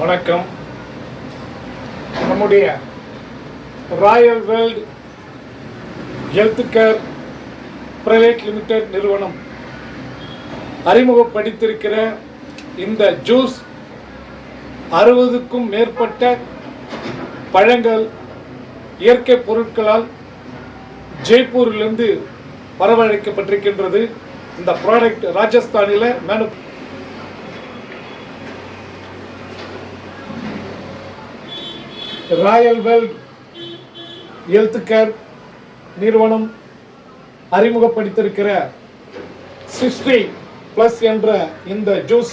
வணக்கம். நம்முடைய Royal World Health Care Private Limited நிறுவனம் அறிமுகப்படுத்தியிருக்கிற இந்த ஜூஸ் அறுபதுக்கும் மேற்பட்ட பழங்கள் இயற்கை பொருட்களால் ஜெய்ப்பூரிலிருந்து வரவழைக்கப்பட்டிருக்கின்றது. இந்த ப்ராடக்ட் ராஜஸ்தானில் மேனு ராயல் வேல்ட் ஹெல்த் கேர் நிறுவனம் அறிமுகப்படுத்தியிருக்கிற சிக்ஸ்டி ப்ளஸ் என்ற இந்த ஜூஸ்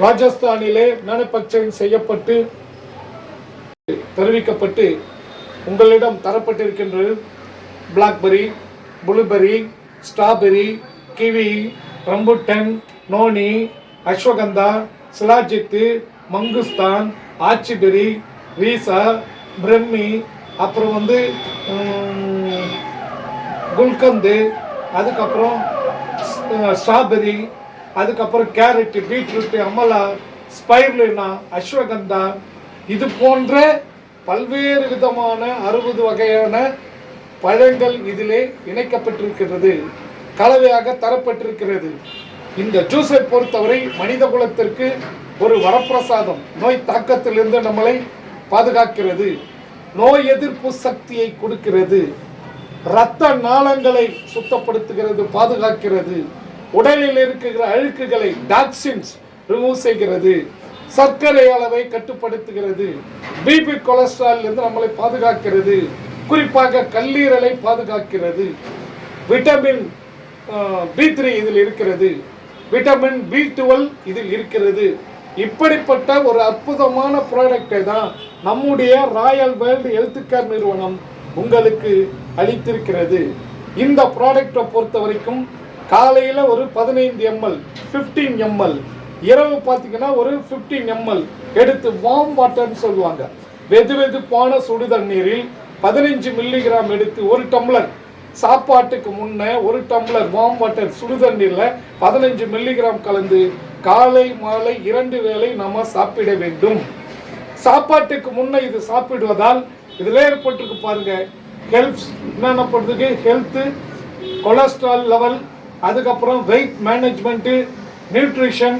ராஜஸ்தானிலே மேனுஃபேக்சரிங் செய்யப்பட்டு தெரிவிக்கப்பட்டு உங்களிடம் தரப்பட்டிருக்கின்றது. Blackberry blueberry strawberry kiwi rambutan noni ashwagandha shilajit mangosteen acai berry visa brahmi அப்புறம் வந்து குல்கந்து அதுக்கப்புறம் ஸ்ட்ராபெரி அதுக்கப்புறம் carrot beetroot amla spirulina ashwagandha இது போன்ற பல்வேறு விதமான அறுபது வகையான பழங்கள் இதிலே இணைக்கப்பட்டிருக்கிறது. கலவையாக தரப்பட்டிருக்கிறது. இந்த ஜூஸை பொறுத்தவரை மனித குலத்திற்கு ஒரு வரப்பிரசாதம். நோய் தாக்கத்திலிருந்து நம்மளை பாதுகாக்கிறது. நோய் எதிர்ப்பு சக்தியை கொடுக்கிறது. இரத்த நாளங்களை சுத்தப்படுத்துகிறது பாதுகாக்கிறது. உடலில் இருக்கிற அழுக்குகளை டாக்ஸின்ஸ் ரிமூவ் செய்கிறது. சர்க்கரை அளவை கட்டுப்படுத்துகிறது. பிபி கொலஸ்ட்ரால் இருந்து நம்மளை பாதுகாக்கிறது. குறிப்பாக கல்லீரலை பாதுகாக்கிறது. விட்டமின் பி த்ரீ இதில் இருக்கிறது. விட்டமின் பி டுவெல் இதில் இருக்கிறது. இப்படிப்பட்ட ஒரு அற்புதமான ப்ராடக்டை தான் நம்முடைய ராயல் வேர்ல்டு ஹெல்த் கேர் நிறுவனம் உங்களுக்கு அளித்திருக்கிறது. இந்த ப்ராடக்டை பொறுத்த வரைக்கும் காலையில் ஒரு பதினைந்து எம்எல் 15 எம்எல் இரவு பார்த்தீங்கன்னா ஒரு 15 எம்எல் எடுத்து வார்ம் வாட்டர்னு சொல்லுவாங்க. வெது வெதுப்பான சுடு தண்ணீரில் பதினைஞ்சு மில்லிகிராம் எடுத்து ஒரு டம்ளர் சாப்பாட்டுக்கு முன்னே ஒரு டம்ளர் வார்ம் வாட்டர் சுடு தண்ணீரில் பதினஞ்சு மில்லிகிராம் கலந்து காலை மாலை இரண்டு வேளை நம்ம சாப்பிட வேண்டும். சாப்பாட்டுக்கு முன்ன இது சாப்பிடுவதால் இதில் ஏற்பட்டிருக்கு பாருங்க. ஹெல்த் என்னென்ன பண்ணுறதுக்கு ஹெல்த்து கொலஸ்ட்ரால் லெவல் அதுக்கப்புறம் வெயிட் மேனேஜ்மெண்ட்டு நியூட்ரிஷன்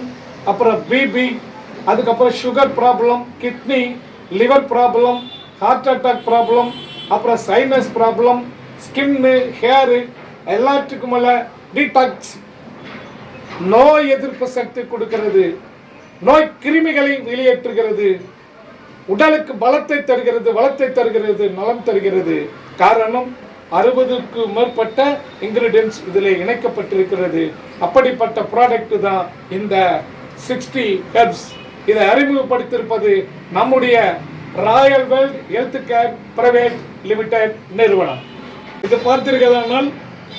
அப்புறம் பிபி அதுக்கப்புறம் sugar problem kidney liver problem heart attack problem அப்புறம் சைனஸ் ப்ராப்ளம் ஸ்கின்னு ஹேரு எல்லாத்துக்கும் மேலே டீடாக்ஸ் நோய் எதிர்ப்பு சக்தி கொடுக்கிறது. நோய் கிருமிகளை வெளியேற்றுகிறது. உடலுக்கு பலத்தை தருகிறது வளத்தை தருகிறது நலம் தருகிறது. காரணம் அறுபதுக்கு மேற்பட்ட இன்கிரீடியன்ஸ் இதில் இணைக்கப்பட்டிருக்கிறது. அப்படிப்பட்ட ப்ராடக்ட் தான் இந்த சிக்ஸ்டி ஹெர்ப்ஸ் இதை அறிமுகப்படுத்தியிருப்பது நம்முடைய Royal World Health Care Private Limited நிறுவனம். இது பார்த்தீர்களானால்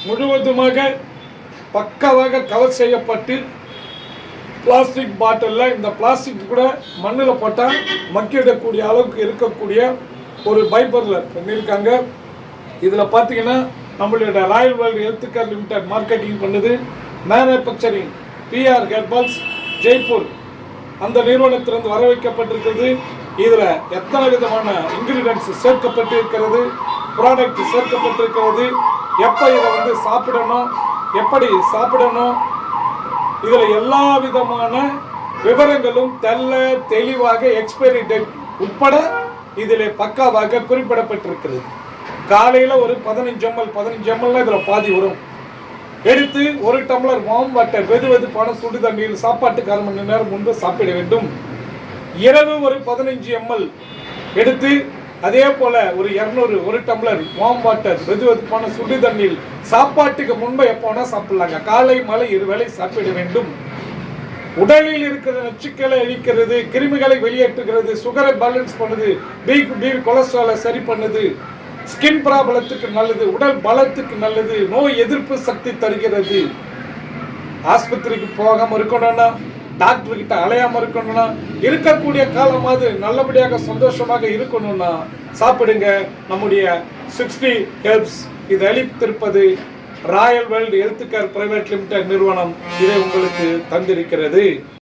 முழுவதுமாக பக்காவாக கவர் செய்யப்பட்டு பிளாஸ்டிக் பாட்டிலில் இந்த பிளாஸ்டிக் கூட மண்ணில் போட்டால் மக்கிடக்கூடிய அளவுக்கு இருக்கக்கூடிய ஒரு பைப்பரில் பண்ணியிருக்காங்க இதில் பார்த்தீங்கன்னா நம்மளுடைய Royal World Health Care Limited marketing பண்ணுது மேனுஃபேக்சரிங் பிஆர் ஹெர்பல்ஸ் ஜெய்ப்பூர் அந்த நிறுவனத்திலிருந்து வர வைக்கப்பட்டிருக்கிறது இதில் எத்தனை விதமான இன்கிரீடியன்ஸ் சேர்க்கப்பட்டிருக்கிறது ப்ராடக்ட் சேர்க்கப்பட்டிருக்கிறது எப்போ இதை வந்து சாப்பிடணும் எப்படி சாப்பிடணும் இதில் எல்லா விதமான விவரங்களும் தெல்ல தெளிவாக எக்ஸ்பைரி டேட் உட்பட இதில் பக்காவாக குறிப்பிடப்பட்டிருக்கிறது. காலையில் ஒரு பதினஞ்சு எம்எல் பதினஞ்சு எம்எல்ல இதில் பாதி வரும். எடுத்து ஒரு டம்ளர் வார்ம் வாட்டர் வெது வெதுப்பான சுடு தண்ணீர் சாப்பாட்டுக்கு அரை மணி நேரம் முன்பு சாப்பிட வேண்டும். இரவு ஒரு பதினஞ்சு எம்எல் எடுத்து அதே போல ஒரு இரநூறு ஒரு டம்ளர் வார்ம் வாட்டர் வெது வெதுப்பான சுடு தண்ணீர் சாப்பாட்டுக்கு முன்பு எப்போ சாப்பிடலாங்க. காலை மாலை இருவேளை சாப்பிட வேண்டும். உடலில் இருக்கிற நச்சுக்களை அழிக்கிறது கிருமிகளை வெளியேற்றுகிறது சுகரை பேலன்ஸ் பண்ணுது பி பி கொலஸ்ட்ராலை சரி பண்ணுது. ஸ்கின் ப்ராப்ளத்துக்கு நல்லது உடல் பலத்துக்கு நல்லது நோய் எதிர்ப்பு சக்தி தருகிறது. ஆஸ்பத்திரிக்கு போகாமல் இருக்கணும்னா டாக்டர் கிட்ட அலையாம இருக்கணும்னா இருக்கக்கூடிய காலமாவது நல்லபடியாக சந்தோஷமாக இருக்கணும்னா சாப்பிடுங்க. நம்முடைய சிக்ஸ்டி ஹெல்ப்ஸ் இது அளித்திருப்பது Royal World Health Care Private Limited நிறுவனம் இதை உங்களுக்கு தந்திருக்கிறது.